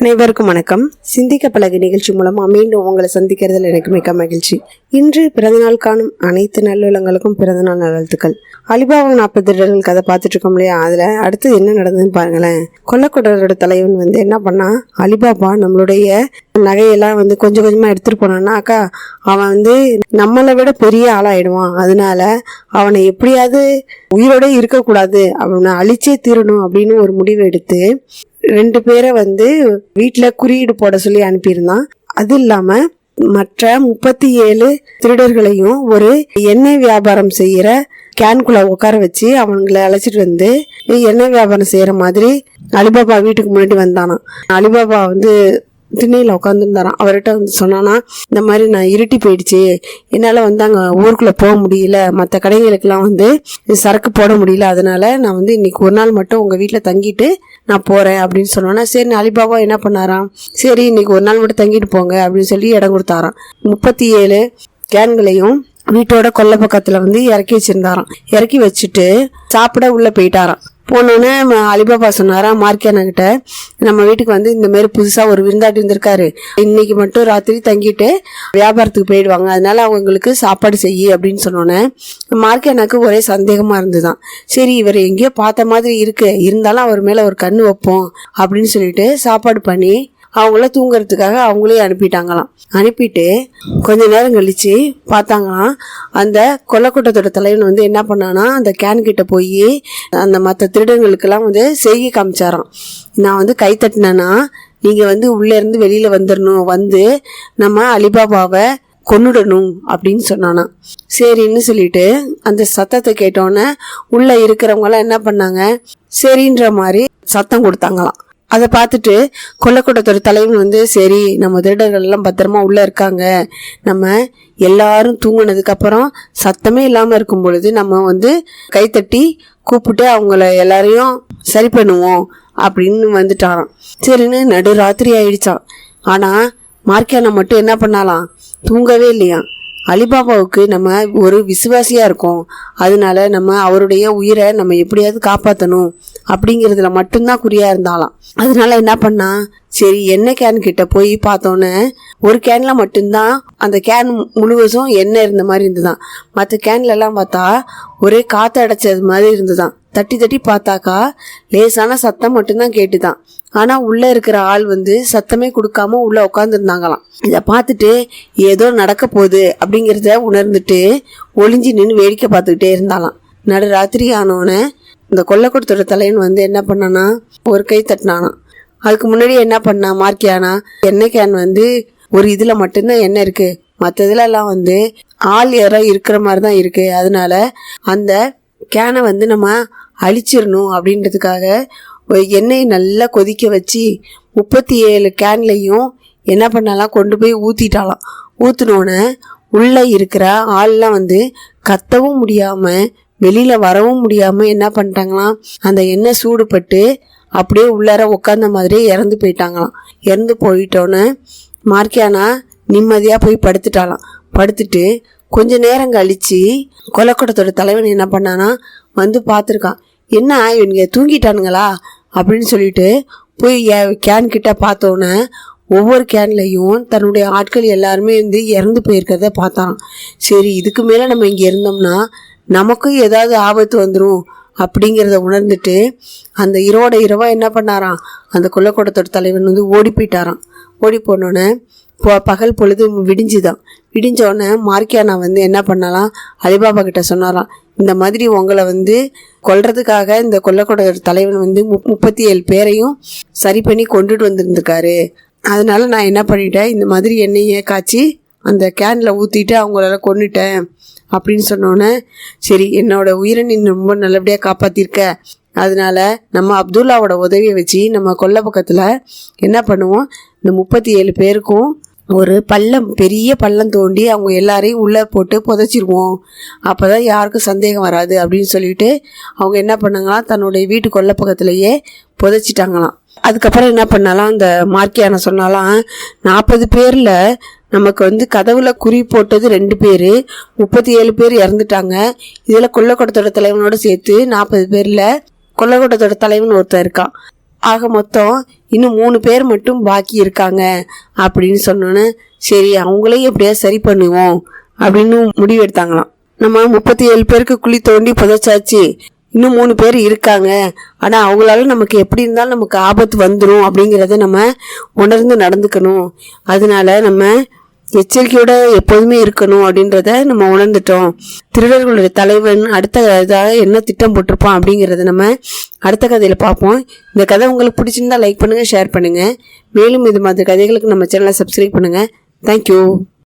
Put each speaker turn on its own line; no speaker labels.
அனைவருக்கும் வணக்கம். சிந்திக்க பழகு நிகழ்ச்சி மூலமாக மீண்டும் உங்களை சந்திக்கிறதுல எனக்கு மிக்க மகிழ்ச்சி. இன்று பிறந்தநாள் காணும் அனைத்து நல்லுள்ளங்களுக்கும் பிறந்தநாள் நல்வாழ்த்துக்கள். அலிபாபா நாற்பது திருடர்கள் கதை பார்த்துட்டு இருக்கோம் இல்லையா? அதில் அடுத்து என்ன நடந்ததுன்னு பாருங்களேன். கொல்லக்கூடரோட தலைவன் வந்து என்ன பண்ணா அலிபாபா நம்மளுடைய நகையெல்லாம் வந்து கொஞ்சம் கொஞ்சமாக எடுத்துகிட்டு போனான்னாக்கா அவன் வந்து நம்மளை விட பெரிய ஆளாயிடுவான். அதனால அவனை எப்படியாவது உயிரோட இருக்கக்கூடாது. அவனை அழிச்சே தீரணும் அப்படின்னு ஒரு முடிவு எடுத்து ரெண்டு பேரை வந்து வீட்டில் குறியீடு போட சொல்லி அனுப்பியிருந்தான். அது இல்லாமல் மற்ற முப்பத்தி ஏழு திருடர்களையும் ஒரு எண்ணெய் வியாபாரம் செய்கிற கேன்குள்ள உட்கார வச்சு அவங்களை அழைச்சிட்டு வந்து எண்ணெய் வியாபாரம் செய்கிற மாதிரி அலிபாபா வீட்டுக்கு முன்னாடி வந்தானாம். அலிபாபா வந்து திண்ணையில் உட்காந்துருந்தாராம் அவர்கிட்ட வந்து சொன்னான்னா இந்த மாதிரி நான் இருட்டி போயிடுச்சு. என்னால் வந்து அங்கே ஊருக்குள்ளே போக முடியல. மற்ற கடைகளுக்கெல்லாம் வந்து சரக்கு போட முடியல. அதனால நான் வந்து இன்னைக்கு ஒரு நாள் மட்டும் உங்கள் வீட்டில் தங்கிட்டு நான் போகிறேன் அப்படின்னு சொன்னோன்னா சரி அலிபாபா என்ன பண்ணாராம்? சரி இன்னைக்கு ஒரு நாள் மட்டும் தங்கிட்டு போங்க அப்படின்னு சொல்லி இடம் கொடுத்தாராம். முப்பத்தி ஏழு கேன்களையும் வீட்டோட கொல்லை பக்கத்தில் வந்து இறக்கி வச்சிருந்தாராம். இறக்கி வச்சுட்டு சாப்பிட உள்ளே போயிட்டாராம். போனோடனே அலிபாபா சொன்னாரா மார்க்கியானகிட்ட நம்ம வீட்டுக்கு வந்து இந்த மாதிரி புதுசாக ஒரு விருந்தாட்டி வந்திருக்காரு இன்னைக்கு மட்டும் ராத்திரி தங்கிட்டு வியாபாரத்துக்கு போயிடுவாங்க. அதனால அவங்களுக்கு சாப்பாடு செய்யி அப்படின்னு சொன்னோன்னே மார்க்கியானாக்கு ஒரே சந்தேகமாக இருந்துதான். சரி இவர் எங்கேயோ பார்த்த மாதிரி இருக்கு. இருந்தாலும் அவர் மேலே ஒரு கண் வைப்போம் அப்படின்னு சொல்லிட்டு சாப்பாடு பண்ணி அவங்கள தூங்குறதுக்காக அவங்களே அனுப்பிட்டாங்களாம். அனுப்பிட்டு கொஞ்ச நேரம் கழிச்சு பார்த்தாங்களாம் அந்த கொல்லக்கூட்டத்தோட தலைவன் வந்து என்ன பண்ணானா அந்த கேன் கிட்ட போய் அந்த மற்ற திருடங்களுக்கெல்லாம் வந்து செய்கை காமிச்சாராம். நான் வந்து கை தட்டினேன்னா நீங்கள் வந்து உள்ளே இருந்து வெளியில் வந்துடணும் வந்து நம்ம அலிபாபாவை கொன்னுடணும் அப்படின்னு சொன்னானா. சரின்னு சொல்லிட்டு அந்த சத்தத்தை கேட்டோன்னே உள்ளே இருக்கிறவங்களாம் என்ன பண்ணாங்க சரின்ற மாதிரி சத்தம் கொடுத்தாங்களாம். அதை பார்த்துட்டு கொல்லக்கூட்டத்தோட தலைவன் வந்து சரி நம்ம திருடர்கள் எல்லாம் பத்திரமா உள்ளே இருக்காங்க. நம்ம எல்லாரும் தூங்கினதுக்கப்புறம் சத்தமே இல்லாமல் இருக்கும் பொழுது நம்ம வந்து கைத்தட்டி கூப்பிட்டு அவங்கள எல்லாரையும் சரி பண்ணுவோம் அப்படின்னு வந்துட்டாராம். சரின்னு நடு ராத்திரி ஆயிடுச்சான் ஆனால் மார்க்கியானா மட்டும் என்ன பண்ணாலாம்? தூங்கவே இல்லையாம். அலிபாபாவுக்கு நம்ம ஒரு விசுவாசியாக இருக்கோம். அதனால நம்ம அவருடைய உயிரை நம்ம எப்படியாவது காப்பாற்றணும் அப்படிங்கிறதுல மட்டும்தான் குறியாக இருந்தாலாம். அதனால என்ன பண்ணா சரி எண்ணெய் கேன் கிட்ட போய் பார்த்தோன்னே ஒரு கேனில் மட்டும்தான் அந்த கேன் முழுவதும் எண்ணெய் இருந்த மாதிரி இருந்துதான் மற்ற கேன்லலாம் பார்த்தா ஒரே காற்று அடைச்சது மாதிரி இருந்துதான் தட்டி தட்டி பார்த்தாக்கா லேசான சத்தம் மட்டும்தான் கேட்டுதான். ஆனால் உள்ளே இருக்கிற ஆள் வந்து சத்தமே கொடுக்காம உள்ளே உட்காந்துருந்தாங்களாம் இதை பார்த்துட்டு ஏதோ நடக்க போகுது அப்படிங்கிறத உணர்ந்துட்டு ஒளிஞ்சு நின்று வேடிக்கை பார்த்துக்கிட்டே இருந்தாலாம் நடு ராத்திரி ஆனோடனே இந்த கொல்லக்கூடத்தோட தலைவன் வந்து என்ன பண்ணானா ஒரு கை தட்டினானா அதுக்கு முன்னாடி என்ன பண்ணா மார்க்கியானா எண்ணெய் கேன் வந்து ஒரு இதில் மட்டும்தான் எண்ணெய் இருக்குது மற்றதுலலாம் வந்து ஆள் யாரோ இருக்கிற மாதிரி தான் இருக்குது அதனால அந்த கேனை வந்து நம்ம அழிச்சிடணும் அப்படின்றதுக்காக ஒரு எண்ணெயை நல்லா கொதிக்க வச்சு முப்பத்தி ஏழு கேன்லையும் என்ன பண்ணலாம்? கொண்டு போய் ஊற்றிட்டாலாம் ஊற்றினோன்னே உள்ளே இருக்கிற ஆள்லாம் வந்து கத்தவும் முடியாமல் வெளியில் வரவும் முடியாமல் என்ன பண்ணிட்டாங்களாம்? அந்த எண்ணெய் சூடுபட்டு அப்படியே உள்ளார உட்காந்த மாதிரியே இறந்து போயிட்டாங்களாம். இறந்து போயிட்டோன்னே மார்க்கியானா நிம்மதியாக போய் படுத்துட்டாலாம் படுத்துட்டு கொஞ்ச நேரம் கழிச்சு கொலக்கூடத்தோட தலைவன் என்ன பண்ணானா வந்து பார்த்துருக்கான். என்ன இவனுங்க தூங்கிட்டானுங்களா? அப்படின்னு சொல்லிட்டு போய் கேன் கிட்ட பார்த்தோன்னே ஒவ்வொரு கேன்லையும் தன்னுடைய ஆட்கள் எல்லாருமே வந்து இறந்து போயிருக்கிறத பார்த்தாராம். சரி இதுக்கு மேலே நம்ம இங்கே இருந்தோம்னா நமக்கும் ஏதாவது ஆபத்து வந்துடும் அப்படிங்கிறத உணர்ந்துட்டு அந்த இரவோட இரவா என்ன பண்ணாராம்? அந்த கொல்லக்கூடத்தோட தலைவன் வந்து ஓடி போயிட்டாராம். ஓடி போனோடனே பகல் பொழுது விடிஞ்சுதான். இடிஞ்சோடனே மார்க்கியானா வந்து என்ன பண்ணலாம்? அலிபாபா கிட்ட சொன்னாராம் இந்த மாதிரி உங்களை வந்து கொல்றதுக்காக இந்த கொல்லக்கூட தலைவன் வந்து மு- முப்பத்தி ஏழு பேரையும் சரி பண்ணி கொண்டுட்டு வந்திருந்துருக்காரு. அதனால நான் என்ன பண்ணிட்டேன் இந்த மாதிரி எண்ணெயை காய்ச்சி அந்த கேனில் ஊற்றிட்டு அவங்களால கொண்டுட்டேன் அப்படின்னு சொன்னோன்னே சரி என்னோட உயிரை நீ ரொம்ப நல்லபடியாக காப்பாற்றிருக்க அதனால நம்ம அப்துல்லாவோட உதவியை வச்சு நம்ம கொல்லை பக்கத்தில் என்ன பண்ணுவோம் இந்த முப்பத்தி ஏழு பேருக்கும் ஒரு பள்ளம் பெரிய பள்ளம் தோண்டி அவங்க எல்லாரையும் உள்ளே போட்டு புதைச்சிருவோம். அப்போ தான் யாருக்கும் சந்தேகம் வராது அப்படின்னு சொல்லிட்டு அவங்க என்ன பண்ணாங்களாம்? தன்னுடைய வீட்டு கொல்ல பக்கத்துலேயே புதைச்சிட்டாங்களாம். அதுக்கப்புறம் என்ன பண்ணாலாம்? அந்த மார்க்கியான சொன்னாலாம் நாற்பது பேரில் நமக்கு வந்து கதவுல குறி போட்டது ரெண்டு பேர் முப்பத்தி ஏழு பேர் இறந்துட்டாங்க. இதில் கொல்லக்கூடத்தோட தலைவனோடு சேர்த்து நாற்பது பேரில் கொள்ளக்கூடத்தோட தலைவன் ஒருத்தன் இருக்கான். ஆக மொத்தம் இன்னும் மூணு பேர் மட்டும் பாக்கி இருக்காங்க அப்படின்னு சொன்னோன்னே சரி அவங்களையும் எப்படியா சரி பண்ணுவோம் அப்படின்னு முடிவு எடுத்தாங்களாம். நம்ம முப்பத்தி ஏழு பேருக்கு குழி தோண்டி புதைச்சாச்சு. இன்னும் மூணு பேர் இருக்காங்க. ஆனால் அவங்களால நமக்கு எப்படி இருந்தாலும் நமக்கு ஆபத்து வந்துடும் அப்படிங்கிறத நம்ம உணர்ந்து நடந்துக்கணும். அதனால நம்ம எச்சரிக்கையோட எப்போதுமே இருக்கணும் அப்படின்றத நம்ம உணர்ந்துட்டோம். திருடர்களுடைய தலைவன் அடுத்த இதாக என்ன திட்டம் போட்டிருப்பான் அப்படிங்கிறத நம்ம அடுத்த கதையில் பார்ப்போம். இந்த கதை உங்களுக்கு பிடிச்சிருந்தா லைக் பண்ணுங்கள் ஷேர் பண்ணுங்கள் மேலும் இது மாதிரி கதைகளுக்கு நம்ம சேனலை சப்ஸ்கிரைப் பண்ணுங்கள் தேங்க்யூ